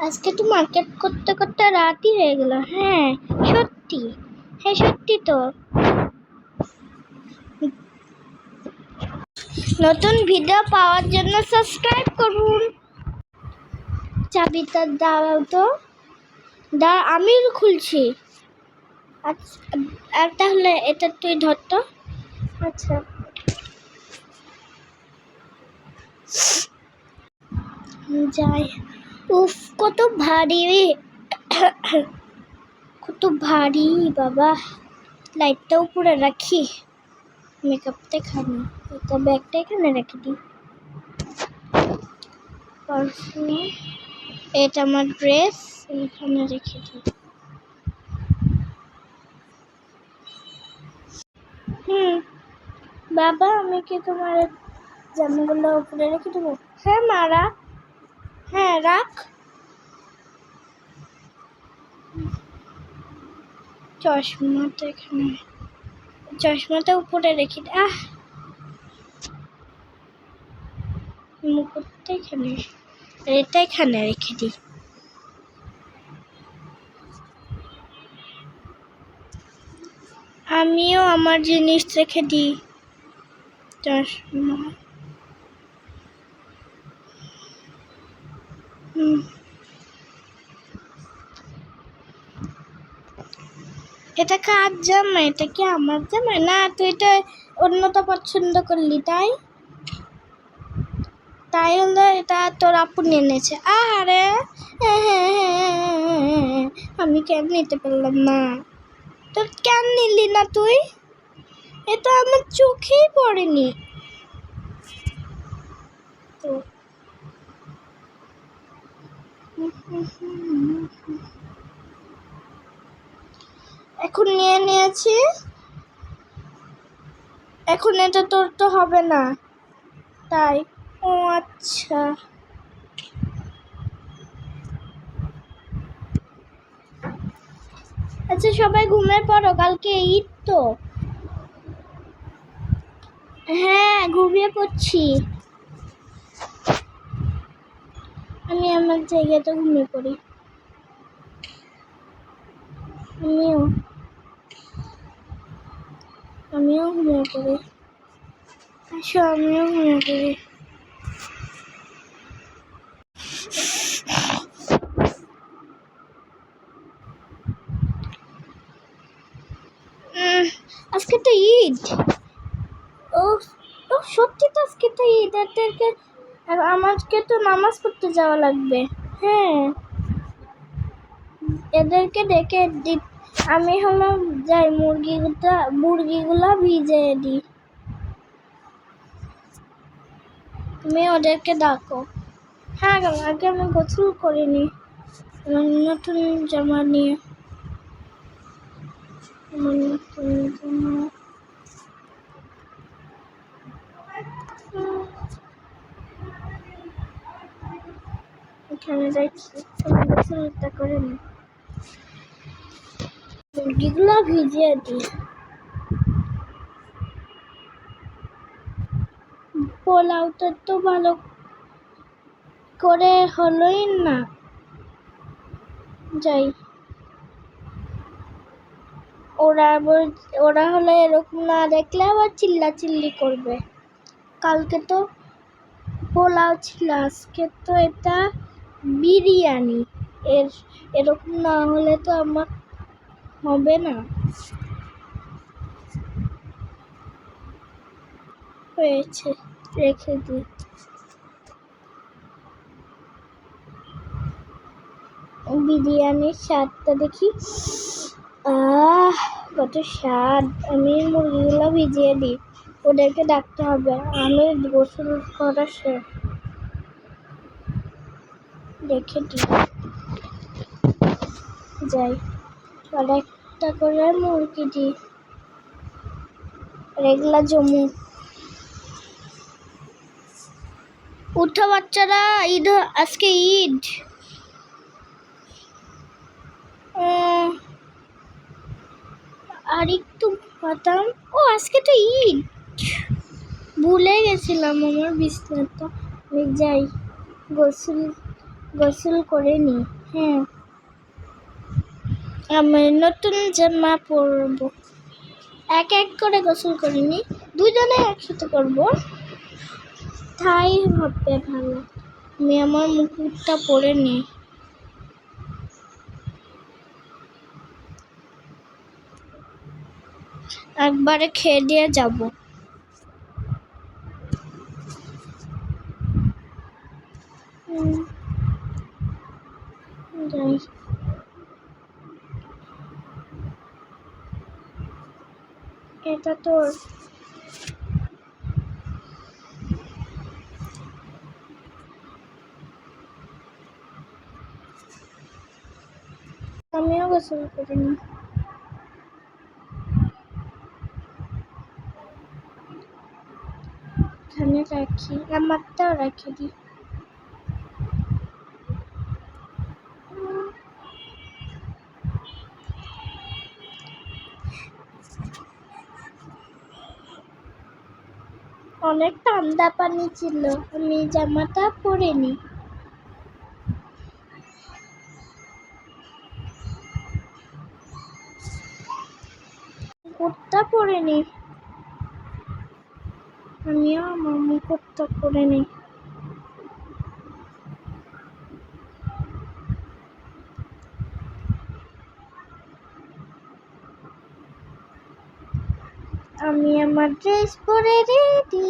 আজকে তো মার্কেট করতে করতে রাতই হয়ে গেল। হ্যাঁ সত্যি। হ্যাঁ সত্যি তো। নতুন ভিডিও পাওয়ার জন্য সাবস্ক্রাইব করুন। চাবিটা দাও তো। দা আমি খুলছি। আচ্ছা আর তাহলে এটা তুই ধর তো। আচ্ছা। যাই। উফ, কত ভারী রে। কত ভারী, বাবা। লাইটটা উপরে রাখি। মেকআপটা এখানে এটা ব্যাগটা এখানে রেখে দিই। পারফিউম এটা আমার ড্রেস এখানে রেখে দিই। হুম। বাবা, আমি কি তোমার জামাগুলো উপরে রেখে দেবো? হ্যাঁ মা রাখ। চশমাটা এখানে। চশমাটা উপরে রেখে আহ! মুকুটটা এখানে। এটা এখানে রেখে দিই আমিও আমার জিনিস রেখে দিই চশমা। এটা কার জামা এটা কি আমার জামা না, তুই এটা অন্যটা পছন্দ করলি, তাই? তাই হলো এটা তোর আপু নিয়েছে আরে আমি কেন নিতে পারলাম না? তোর কেন নিলি না তুই? এটা আমার চোখেই পড়েনি। এখন নিয়ে নিয়েছি। এখন এটা তোর তো হবে না। তাই, ও আচ্ছা। আচ্ছা সবাই ঘুমিয়ে পড়ো কালকে ঈদ তো? হ্যাঁ ঘুমিয়ে পড়ছি। আমার জায়গাতে ঘুমিয়ে পড়ি। আমিও। আমিও ঘুমিয়ে পড়ি। আসো, আমিও ঘুমিয়ে পড়ি। আজকে তো ঈদ। ও ও, সত্যি তো আজকে তো ঈদ। এদেরকে আর আমাকে তো নামাজ পড়তে যাওয়া লাগবে। হ্যাঁ। এদেরকে ডেকে দি। আমি হলো যাই মুরগিগুলা, মুরগিগুলো ভিজে দিই তুমি ওদেরকে ডাকো। হ্যাঁ আগে আমি গোসল করিনি। নতুন জামা নিয়ে। নতুন জামা। এখানে যাচ্ছি আমি গোসলটা করে নি। মুরগিগুলো ভিজিয়ে দিই। পোলাওটা তো ভালো করে হলোই না। যাই। ওরা আবার ওরা হলে এরকম না দেখলে আবার চিল্লা চিল্লি করবে। কালকে তো পোলাও ছিল, আজকে তো এটা বিরিয়ানি। এর, এরকম না হলে তো আমার হবে না। হয়েছে, রেখে দিই বিরিয়ানির স্বাদটা দেখি। আহ, কত স্বাদ। আমি মুরগিগুলো ভিজিয়ে দিই। ওদেরকে ডাকতে হবে। আমি গোসল করা শেষ। রেখে দিই। যাই আর একটা করে মুরগি আর জমু। উঠো বাচ্চারা, ঈদ আজকে ঈদ। আর একটু পাতাম ও, আজকে তো ঈদ। ভুলে গেছিলাম আমার বিছনাটা। আমি যাই, গোসল গোসল করে নি হ্যাঁ। আমি নতুন জামা পরবো। এক এক করে গোসল করে নি দুজনে একসাথে করব তাই হবে ভালো। আমি আমার মুকুটটা পরে নিই একবারে খেয়ে দিয়ে যাব। হুম। যাই এটা তোর আমিও গোসল করিনি এখানে রাখি আমারটাও রাখি দিই অনেক ঠান্ডা পানি ছিল আমি জামাটা পরিনি কুর্তা পরিনি আমিও আমার মুকুটটা পরে নিই আমি আমার ড্রেস পরে রেডি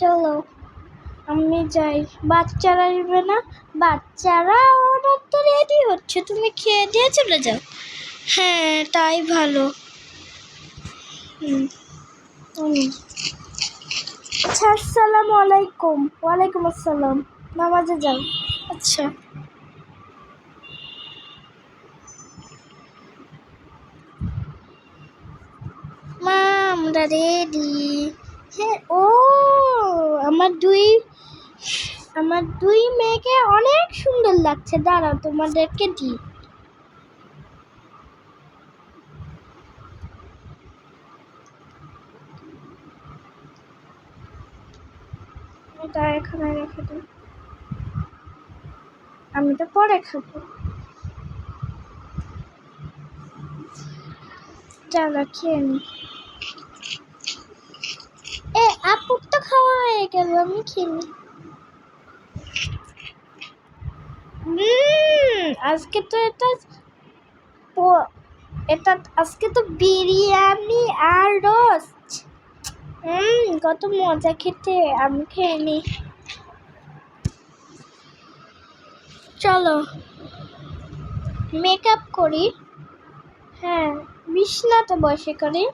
চলো, আমি যাই। বাচ্চারা আসবে না? বাচ্চারা ওরা তো রেডি হচ্ছে। তুমি খেয়ে দিয়ে চলে যাও। হ্যাঁ তাই ভালো। হুম। আচ্ছা আসসালামু আলাইকুম। ওয়ালাইকুম আসসালাম। নামাজে যাও। আচ্ছা মা আমরা রেডি হ্যাঁ ও, আমার দুই আমার দুই মেয়েকে অনেক সুন্দর লাগছে। দাঁড়াও, তোমাদেরকে দিই। এটা এখানে রেখে দিই আমি তো পরে খাব। চলো খেয়ে নি এ আপুর তো খাওয়া হয়ে গেল আমি উম, আজকে তো এটা এটা আজকে তো বিরিয়ানি আর রোস্ট। হুম কত মজা খেতে আমি খেয়ে নি। চলো মেকআপ করি। হ্যাঁ বিছনাতে বসে করি।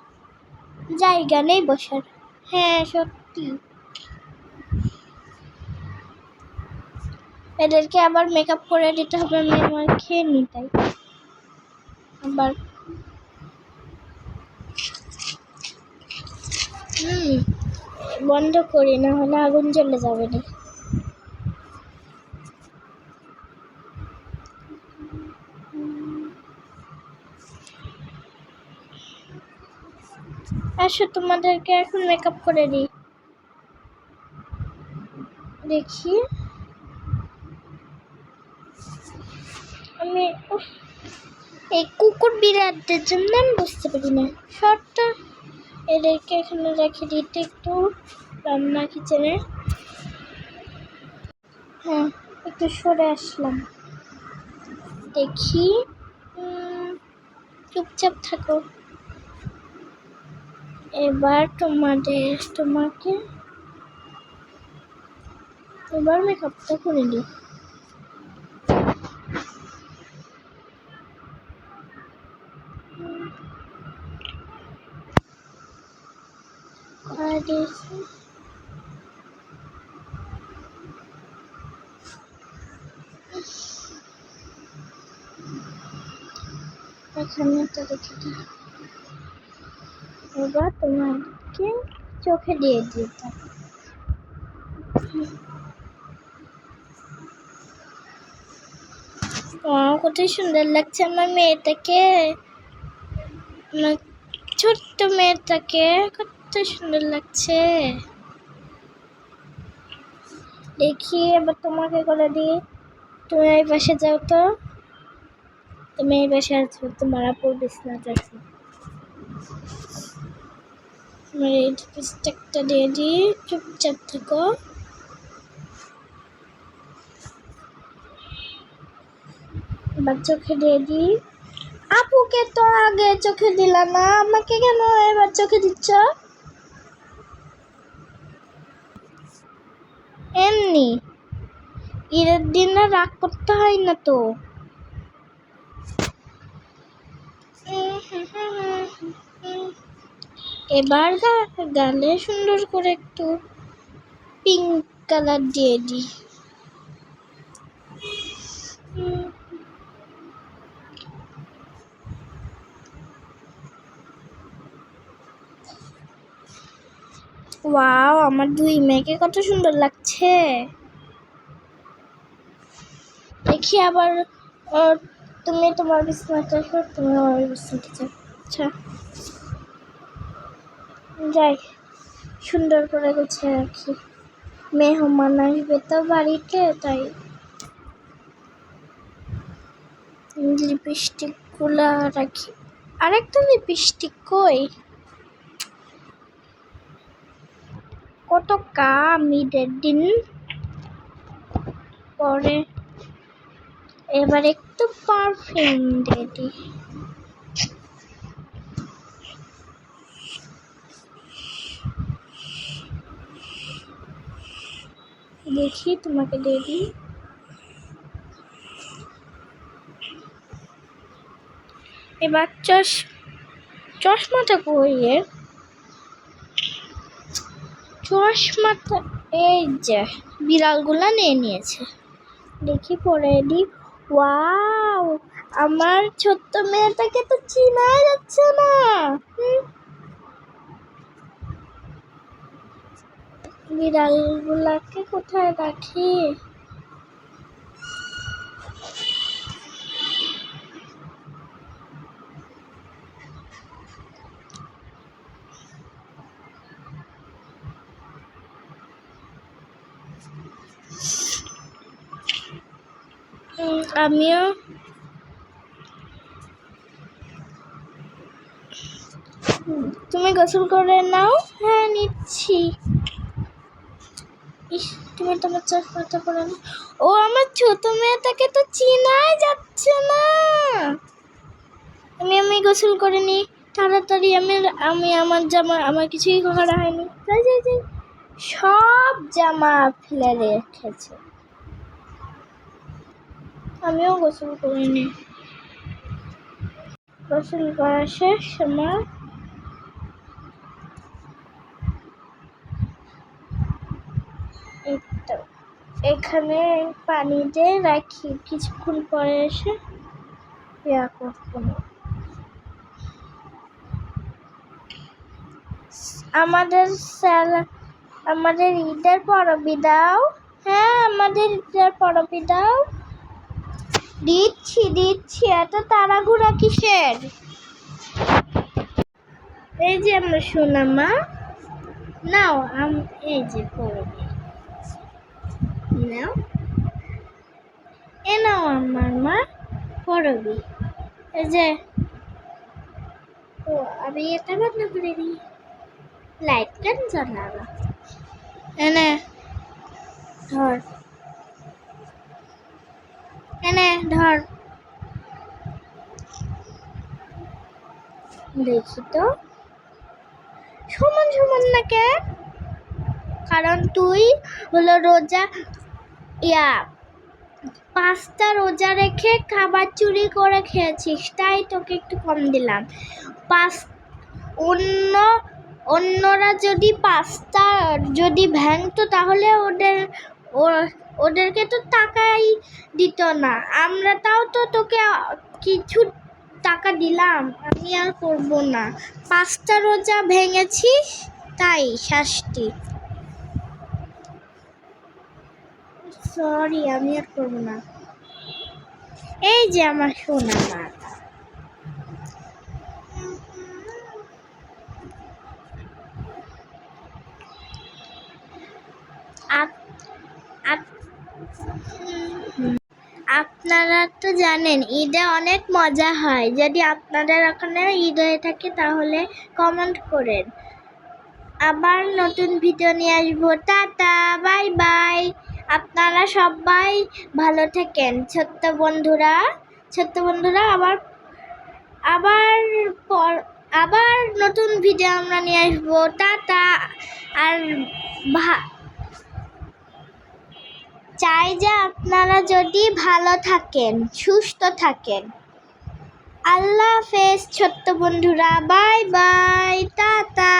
জায়গা নেই বসার। হ্যাঁ সত্যি। এদেরকে আবার মেকআপ করে দিতে হবে, আমি আমার খেয়ে নি তাই। আবার হুম, বন্ধ করি, না হলে আগুন জ্বলে যাবে না আসো, তোমাদেরকে এখন মেকআপ করে দিই। দেখি। আমি এই কুকুর বিড়ালদের জন্য আমি বুঝতে পারি না। শর্টটা এদেরকে এখানে রেখে দিতে একটু রান্না কিচেনে। হ্যাঁ একটু সরে আসলাম। দেখি চুপচাপ থাকো। এবার তোমাদের, তোমাকে, এবার মেকআপটা করে দিই আর এখানে তো রেখে এবার তোমাকে চোখে দিয়ে দিতাম কত সুন্দর লাগছে আমার মেয়েটাকে। ছোট্ট মেয়েটাকে। কত সুন্দর লাগছে। দেখি, এবার তোমাকে করে দিই তুমি এই পাশে যাও তো। তুমি এই পাশে আছো তোমার আপুর বিছনাতে আছো। লিপস্টিকটা দিয়ে দিই, চুপচাপ থাকো। এবার চোখে দিয়ে দিই। আপুকে তো আগে চোখে দিলা না, আমাকে কেন এবার চোখে দিচ্ছ? এমনি ঈদের দিনে রাগ করতে হয় না তো। এবার গালে সুন্দর করে একটু পিঙ্ক কালার দিয়ে দিই। ওয়াও আমার দুই মেয়েকে কত সুন্দর লাগছে। দেখি আবার তুমি তোমার বিছনাটা তুমি আমার বিছনাটা আচ্ছা। যাই, সুন্দর করে গুছিয়ে রাখি। মেহমান আসবে তো বাড়িতে, তাই। লিপস্টিকগুলা রাখি। আরেকটা লিপস্টিক কই? কত কাম ঈদের দিন? পরে এবার একটু পারফিউম দিয়ে দেখি তোমাকে দিয়ে এবার চশ, চশমাটা এর চশমাটা, এই যে, বিড়ালগুলা নিয়ে নিয়েছে। দেখি পরে দি ওয়াও, আমার ছোট্ট মেয়েটাকে তো চিনা যাচ্ছে না। বিড়ালগুলাকে কোথায় রাখি? আমিও তুমি গোসল করে নাও। হ্যাঁ নিচ্ছি। ইস, তুমি তোমার চশমাটা পরে নাও ও আমার ছোট মেয়েটাকে তো চিনাই যাচ্ছে না। আমি আমি গোসল করে নিই। তাড়াতাড়ি আমি আমি আমার জামা, আমার কিছুই করা হয়নি। যাই যাই। সব জামা ফেলে রেখেছে। আমিও গোসল করে নিই গোসল করা শেষ আমার এখানে পানিতে রাখি। কিছুক্ষণ পরে এসে ইয়া আমাদের স্যার, আমাদের ঈদের পরবি দাও। হ্যাঁ আমাদের ঈদের পরবি দাও। দিচ্ছি দিচ্ছি, এত তাড়াহুড়া কিসের? এই যে আমার সোনামা নাও, আম, এই যে পরবি নাও। এ নাও আমার, মা পরবি এই যে, ও, আমি এটা বন্ধ করে দিই। লাইট কেন জ্বালাবা এনে, ধর। এনে ধর। দেখি তো। সমান সমান না কে কারণ তুই হলো রোজা, ইয়া, পাঁচটা রোজা রেখে খাবার চুরি করে খেয়েছিস, তাই তোকে একটু কম দিলাম। পাঁচ, অন্য, অন্যরা যদি পাঁচটা যদি ভাঙতো তাহলে ওদের ও- ওদেরকে তো টাকাই দিত না। আমরা তাও তো তোকে কিছু টাকা দিলাম। আমি আর করব না। পাঁচটা রোজা ভেঙেছিস? তাই শাস্তি। সরি আমি আর করব না। এই যে আমার সোনা মাতা আপ- আপনারা তো জানেন, ঈদে অনেক মজা হয়। যদি আপনাদের ওখানে ঈদ হয়ে থাকে তাহলে কমেন্ট করেন। আবার নতুন ভিডিও নিয়ে আসব। টাটা বাই বাই আপনারা সবাই ভালো থাকেন। ছোট্ট বন্ধুরা ছোট্ট বন্ধুরা, আবার আবার পর, আবার নতুন ভিডিও আমরা নিয়ে আসব। টাটা, আর ভা চাই যে আপনারা যদি ভালো থাকেন, সুস্থ থাকেন। আল্লাহ হাফেজ, ছোট্ট বন্ধুরা, বাই বাই, টাটা।